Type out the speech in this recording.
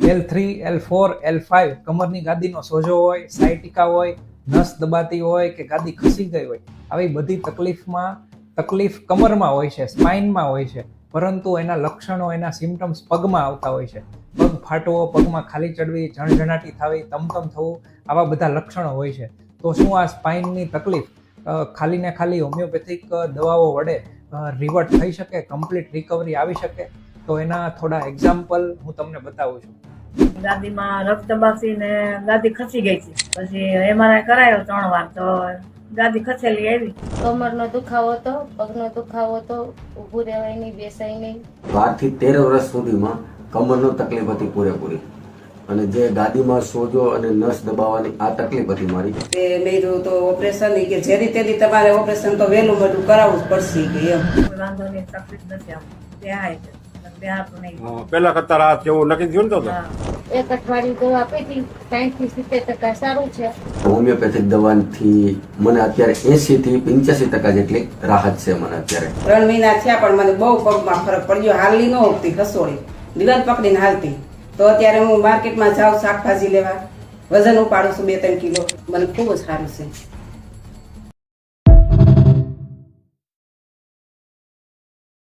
L three L four L five કમરની ગાદીનો સોજો હોય, સાયટિકા હોય, નસ દબાતી હોય કે ગાદી ખસી ગઈ હોય, આવી બધી તકલીફમાં, તકલીફ કમરમાં હોય છે, સ્પાઇનમાં હોય છે. પરંતુ એના લક્ષણો, એના સિમ્ટમ્સ પગમાં આવતા હોય છે. પગ ફાટવો, પગમાં ખાલી ચડવી, જણજણાટી થવી, તમતમ થવું, આવા બધા લક્ષણો હોય છે. તો શું આ સ્પાઇનની તકલીફ? ખાલી ને ખાલી હોમિયોપેથિક દવાઓ વડે રિવર્ટ થઈ શકે? કમ્પ્લીટ રિકવરી આવી શકે? તો એના થોડા એક્ઝામ્પલ હું તમને બતાવું છું. ગાદીમાં રક્ત બાસી ને ગાદી ખસી ગઈ છે. પછી એમઆરઆઈ કરાયો ત્રણ વાર તો ગાદી ખસેલી આવી. કમરનો દુખાવો હતો પગનો દુખાવો હતો ઊભું રહેવાય નહીં બેસાય નહીં. બારથી તેર વર્ષ સુધીમાં કમરનો તકલીફ હતી પૂરેપૂરી. અને જે ગાદીમાં સોજો અને નસ દબાવવાની આ તકલીફ હતી મારી. તે મેં તો ઓપરેશન ઈ કે જે તેની તમારે ઓપરેશન તો વહેલું બધું કરાવવું જ પડશે કે એમ. વાંધો નહીં તકલીફ નથી આમ. પેલા કરતા રાહત જેવું નક્કી થયું ને તો એક અઠવાડિયું દવા આપી હતી થી સિત્તેર ટકા સારું છે. હોમિયોપેથિક દવાથી મને અત્યારે એસી થી પંચ્યાસી ટકા જેટલી રાહત છે મને અત્યારે. ત્રણ મહિના થયા પણ મને બહુ પગમાં ફરક પડ્યો. હાલની ન ઉગતી ખસોડી દિવાલ પકડીને હાલતી. તો અત્યારે હું માર્કેટમાં જાઉં શાકભાજી લેવા. વજન ઉપાડું છું બે ત્રણ કિલો. મને ખૂબ જ સારું છે.